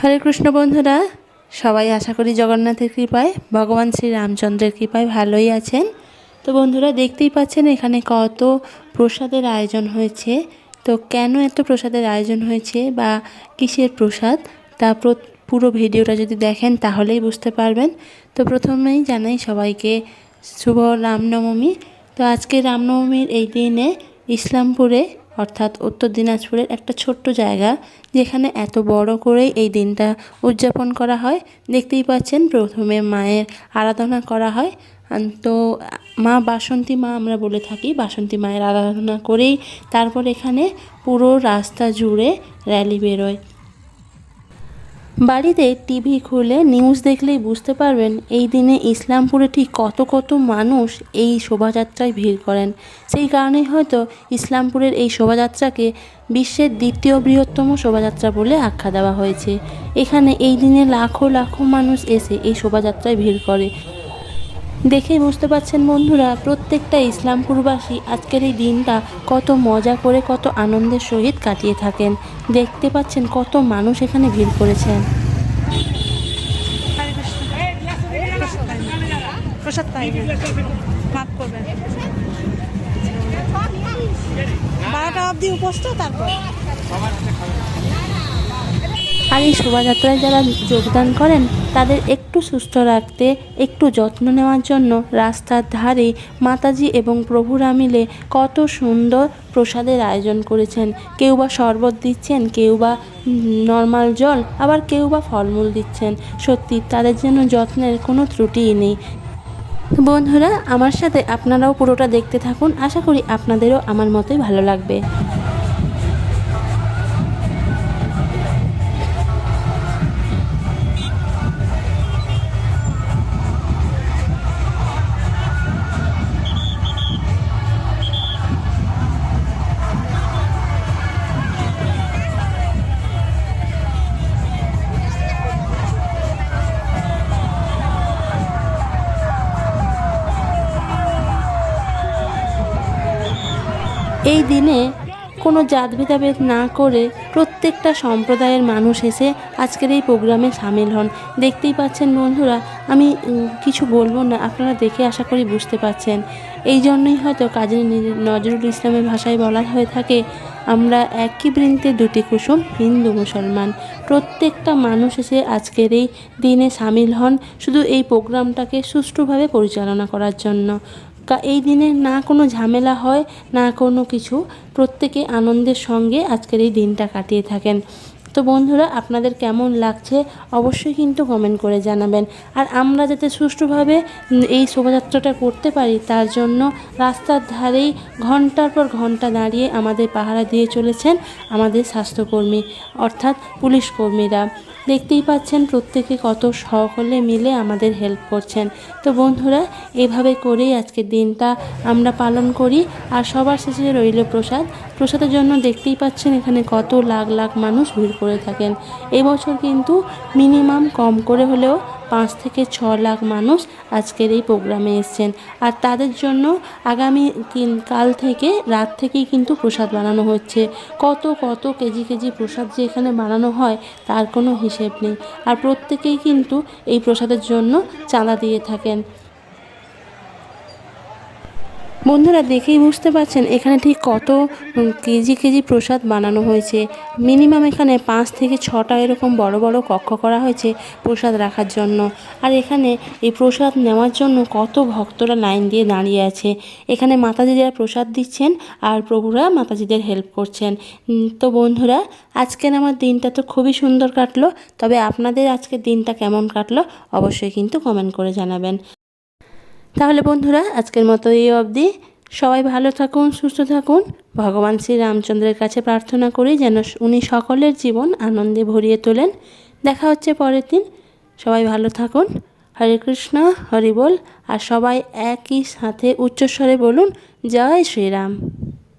হরে কৃষ্ণ বন্ধুরা, সবাই আশা করি জগন্নাথের কৃপায়, ভগবান শ্রী রামচন্দ্রের কৃপায় ভালোই আছেন। তো বন্ধুরা, দেখতেই পাচ্ছেন এখানে কত প্রসাদের আয়োজন হয়েছে। তো কেন এত প্রসাদের আয়োজন হয়েছে বা কিসের প্রসাদ, তা পুরো ভিডিওটা যদি দেখেন তাহলেই বুঝতে পারবেন। তো প্রথমেই জানাই সবাইকে শুভ রামনবমী। তো আজকে রামনবমীর এই দিনে ইসলামপুরে অর্থাৎ উত্তর দিনাজপুরের একটা ছোট্ট জায়গা যেখানে এত বড় করে এই দিনটা উদযাপন করা হয়। দেখতেই পাচ্ছেন, প্রথমে মায়ের আরাধনা করা হয়। তো মা বাসন্তী মা আমরা বলে থাকি, বাসন্তী মায়ের আরাধনা করেই তারপর এখানে পুরো রাস্তা জুড়ে র্যালি বেরোয়। বাড়িতে টিভি খুলে নিউজ দেখলেই বুঝতে পারবেন, এই দিনে ইসলামপুরে ঠিক কত কত মানুষ এই শোভাযাত্রায় ভিড় করেন। সেই কারণেই হয়তো ইসলামপুরের এই শোভাযাত্রাকে বিশ্বের দ্বিতীয় বৃহত্তম শোভাযাত্রা বলে আখ্যা দেওয়া হয়েছে। এখানে এই দিনে লাখো লাখো মানুষ এসে এই শোভাযাত্রায় ভিড় করে। দেখেই বুঝতে পারছেন বন্ধুরা, প্রত্যেকটা ইসলামপুরবাসী আজকের এই দিনটা কত মজা করে, কত আনন্দের সহিত কাটিয়ে থাকেন। দেখতে পাচ্ছেন কত মানুষ এখানে ভিড় করেছেন। অবধি তারপর। আর এই শোভাযাত্রায় যারা যোগদান করেন, তাদের একটু সুস্থ রাখতে, একটু যত্ন নেওয়ার জন্য রাস্তার ধারে মাতাজি এবং প্রভুরা মিলে কত সুন্দর প্রসাদের আয়োজন করেছেন। কেউ বা শরবত দিচ্ছেন, কেউ বা নর্মাল জল, আবার কেউ বা ফলমূল দিচ্ছেন। সত্যি, তাদের জন্য যত্নের কোনো ত্রুটিই নেই। বন্ধুরা, আমার সাথে আপনারাও পুরোটা দেখতে থাকুন। আশা করি আপনাদেরও আমার মতোই ভালো লাগবে। এই দিনে কোনো জাত ভেদাভেদ না করে প্রত্যেকটা সম্প্রদায়ের মানুষ এসে আজকের এই প্রোগ্রামে সামিল হন। দেখতেই পাচ্ছেন বন্ধুরা, আমি কিছু বলব না, আপনারা দেখে আশা করি বুঝতে পাচ্ছেন এই জন্যই হয়তো কাজী নজরুল ইসলামের ভাষায় বলা হয়ে থাকে, আমরা একই বৃন্তে দুটি কুসুম, হিন্দু, মুসলমান। প্রত্যেকটা মানুষ এসে আজকের এই দিনে সামিল হন শুধু এই প্রোগ্রামটাকে সুষ্ঠুভাবে পরিচালনা করার জন্য। এই দিনে না কোনো ঝামেলা হয়, না কোনো কিছু। প্রত্যেকে আনন্দের সঙ্গে আজকের এই দিনটা কাটিয়ে থাকেন। তো বন্ধুরা, আপনাদের কেমন লাগছে অবশ্যই কিন্তু কমেন্ট করে জানাবেন। আর আমরা যাতে সুষ্ঠুভাবে এই শোভাযাত্রাটা করতে পারি, তার জন্য রাস্তার ধারেই ঘণ্টার পর ঘণ্টা দাঁড়িয়ে আমাদের পাহারা দিয়ে চলেছেন আমাদের স্বাস্থ্যকর্মী, অর্থাৎ পুলিশ কর্মীরা। দেখতেই পাচ্ছেন প্রত্যেকে কত সকলে মিলে আমাদের হেল্প করছেন। তো বন্ধুরা, এভাবে করেই আজকের দিনটা আমরা পালন করি। আর সবার শেষে রইল প্রসাদ। প্রসাদের জন্য দেখতেই পাচ্ছেন এখানে কত লাখ লাখ মানুষ ভিড় করে থাকেন। এবছর কিন্তু মিনিমাম কম করে হলেও পাঁচ থেকে ছ লাখ মানুষ আজকের এই প্রোগ্রামে এসছেন। আর তাদের জন্য আগামী তিন- কাল থেকে, রাত থেকেই কিন্তু প্রসাদ বানানো হচ্ছে। কত কত কেজি কেজি প্রসাদ যে এখানে বানানো হয় তার কোনো হিসেব নেই। আর প্রত্যেকেই কিন্তু এই প্রসাদের জন্য চাঁদা দিয়ে থাকেন। বন্ধুরা, দেখেই বুঝতে পারছেন এখানে ঠিক কত কেজি কেজি প্রসাদ বানানো হয়েছে। মিনিমাম এখানে পাঁচ থেকে ছটা এরকম বড় বড় কক্ষ করা হয়েছে প্রসাদ রাখার জন্য। আর এখানে এই প্রসাদ নেওয়ার জন্য কত ভক্তরা লাইন দিয়ে দাঁড়িয়ে আছে। এখানে মাতাজিরা প্রসাদ দিচ্ছেন আর প্রভুরা মাতাজিদের হেল্প করছেন। তো বন্ধুরা, আজকের আমার দিনটা তো খুবই সুন্দর কাটলো, তবে আপনাদের আজকের দিনটা কেমন কাটলো অবশ্যই কিন্তু কমেন্ট করে জানাবেন। তাহলে বন্ধুরা, আজকের মতো এই অবধি। সবাই ভালো থাকুন, সুস্থ থাকুন। ভগবান শ্রী রামচন্দ্রের কাছে প্রার্থনা করি যেন উনি সকলের জীবন আনন্দে ভরিয়ে তোলেন। দেখা হচ্ছে পরের দিন। সবাই ভালো থাকুন। হরে কৃষ্ণ, হরি বল। আর সবাই একই সাথে উচ্চস্বরে বলুন, জয় শ্রীরাম।